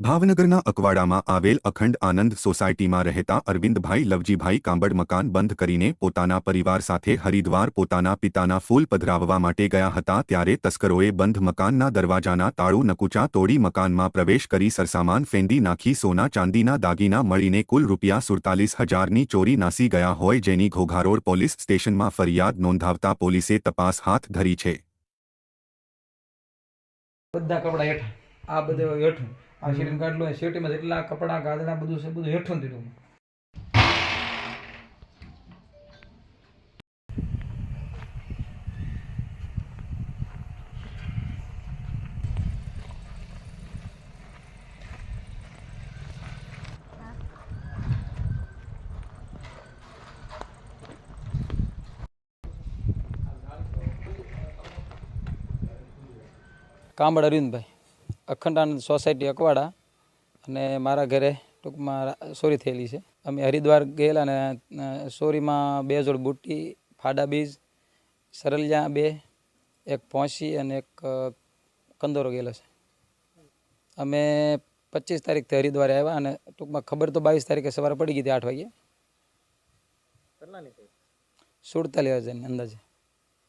ભાવનગરના અકવાડામાં આવેલ અખંડ આનંદ સોસાયટીમાં રહેતા અરવિંદભાઈ લવજીભાઈ કાંબડ મકાન બંધ કરીને પોતાના પરિવાર સાથે હરિદ્વાર પોતાના પિતાના ફૂલ પધરાવવા માટે ગયા હતા ત્યારે તસ્કરોએ બંધ મકાનના દરવાજાના તાળું નકુચા તોડી મકાનમાં પ્રવેશ કરી સરસામાન ફેંદી નાખી સોના ચાંદીના દાગીના મળીને કુલ રૂપિયા સુડતાલીસ હજારની ચોરી નાસી ગયા હોય જેની ઘોઘારોડ પોલીસ સ્ટેશનમાં ફરિયાદ નોંધાવતા પોલીસે તપાસ હાથ ધરી છે. બધા કપડા હેઠા આ બધા હેઠું આ શેરીને કાઢલું એ શેટીમાં જેટલા કપડાં, ગાદડા બધું છે, બધું હેઠું દીધું કામડ અરવિંદભાઈ અખંડાનંદ સોસાયટી અકવાડા અને મારા ઘરે ટૂંકમાં ચોરી થયેલી છે. અમે હરિદ્વાર ગયેલા અને ચોરીમાં બે જોડ બુટ્ટી ફાડા બીજ સરલિયા બે એક પોંસી અને એક કંદોરો ગયેલો છે. અમે પચીસ તારીખથી હરિદ્વારે આવ્યા અને ટૂંકમાં ખબર તો બાવીસ તારીખે સવારે પડી ગઈ હતી આઠ વાગે સુડતાલીસ હજારની અંદાજે.